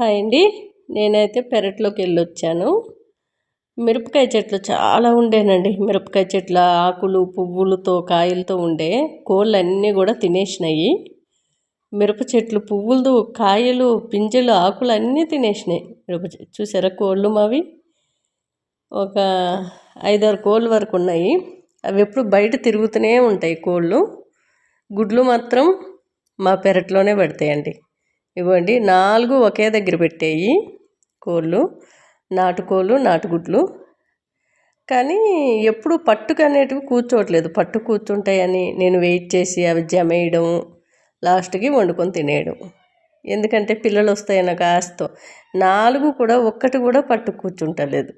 Hi అండి. నేనైతే పెరట్లోకి వెళ్ళి వచ్చాను మిరపకాయ చెట్లు చాలా ఉండేనండి. మిరపకాయ చెట్ల ఆకులు పువ్వులతో కాయలతో ఉండే కోళ్ళు అన్నీ కూడా తినేసినాయి. మిరప చెట్లు పువ్వులతో కాయలు పింజలు ఆకులు అన్నీ తినేసినాయి. మిరప చూసారా కోళ్ళు మావి? ఒక ఐదారు కోళ్ళు వరకు ఉన్నాయి. అవి ఎప్పుడు బయట తిరుగుతూనే ఉంటాయి కోళ్ళు. గుడ్లు మాత్రం మా పెరట్లోనే పెడతాయండి. ఇవ్వండి. నాలుగు ఒకే దగ్గర పెట్టేయి కోళ్ళు. నాటుకోళ్ళు నాటుగుడ్లు. కానీ ఎప్పుడు పట్టుకు అనేటివి కూర్చోవట్లేదు. పట్టు కూర్చుంటాయని నేను వెయిట్ చేసి అవి జమేయడం లాస్ట్కి వండుకొని తినేయడం. ఎందుకంటే పిల్లలు వస్తాయన్న కాస్తో నాలుగు కూడా ఒక్కటి కూడా పట్టు కూర్చుంటలేదు.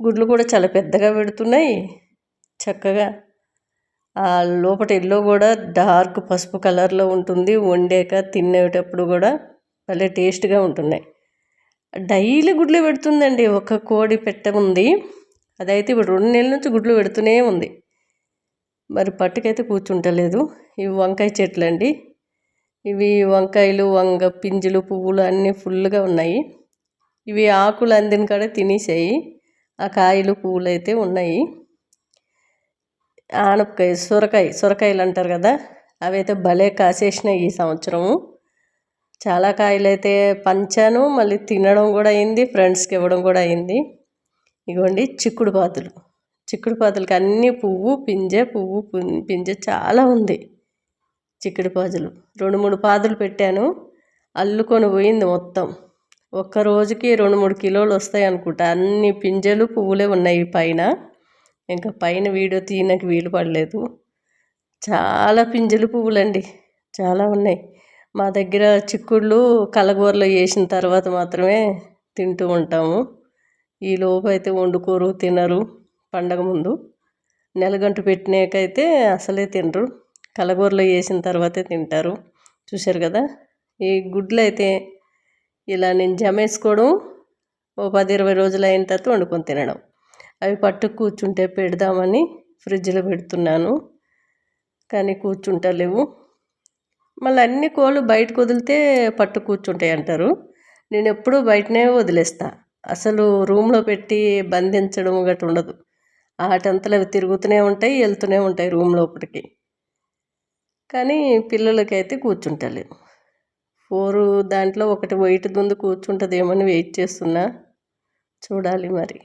గుడ్లు కూడా చాలా పెద్దగా పెడుతున్నాయి. చక్కగా ఆ లోపల ఎల్లో కూడా డార్క్ పసుపు కలర్లో ఉంటుంది. వండాక తినేటప్పుడు కూడా భలే టేస్ట్గా ఉంటున్నాయి. డైలీ గుడ్లు పెడుతుందండి. ఒక కోడి పెట్ట ఉంది. అదైతే ఇప్పుడు రెండు నెలల నుంచి గుడ్లు పెడుతూనే ఉంది. మరి పట్టుకైతే కూర్చుంటలేదు. ఇవి వంకాయ చెట్లు అండి ఇవి వంకాయలు వంగ పింజులు పువ్వులు అన్నీ ఫుల్గా ఉన్నాయి. ఇవి ఆకులు అందిన కాడ తినేసాయి. ఆ కాయలు పువ్వులు అయితే ఉన్నాయి. ఆనపకాయ సొరకాయ సొరకాయలు అంటారు కదా అవైతే భలే కాసేసినాయి ఈ సంవత్సరము. చాలా కాయలు అయితే పంచాను మళ్ళీ తినడం కూడా అయింది ఫ్రెండ్స్కి ఇవ్వడం కూడా అయింది. ఇగోండి చిక్కుడు పాతులు. చిక్కుడు పాతులకి అన్ని పువ్వు పింజె పువ్వు పింజె చాలా ఉంది. చిక్కుడు పాదులు రెండు మూడు పాదులు పెట్టాను. అల్లుకొని పోయింది మొత్తం. ఒక్క రోజుకి రెండు మూడు కిలోలు వస్తాయి అనుకుంటా. అన్ని పింజలు పువ్వులే ఉన్నాయి పైన. ఇంకా పైన వీడియో తీయడానికి వీలు పడలేదు. చాలా పింజలు పువ్వులండి. చాలా ఉన్నాయి. మా దగ్గర చిక్కుళ్ళు కలగూరలో వేసిన తర్వాత మాత్రమే తింటూ ఉంటాము. ఈ లోపు అయితే వండుకోరు తినరు పండగ ముందు. నెలగంటు పెట్టినాకైతే అసలే తినరు. కలగూరలో వేసిన తర్వాతే తింటారు. చూశారు కదా? ఈ గుడ్లు అయితే ఇలా నేను జమేసుకోవడం ఓ పది ఇరవై రోజులు అయిన తర్వాత వండుకొని తినడం. అవి పట్టు కూర్చుంటే పెడదామని ఫ్రిడ్జ్లో పెడుతున్నాను. కానీ కూర్చుంటలేవు. మళ్ళీ అన్ని కోళ్ళు బయటకు వదిలితే పట్టు కూర్చుంటాయి అంటారు. నేను ఎప్పుడూ బయటనే వదిలేస్తా. అసలు రూమ్లో పెట్టి బంధించడం గట్టు ఉండదు. ఆటంతలు అవి తిరుగుతూనే ఉంటాయి వెళ్తూనే ఉంటాయి రూమ్ లోపలికి. కానీ పిల్లలకైతే కూర్చుంటలేదు ఫోరు దాంట్లో ఒకటి వైట్ ముందు కూర్చుంటుంది ఏమని వెయిట్ చేస్తున్నా. చూడాలి మరి.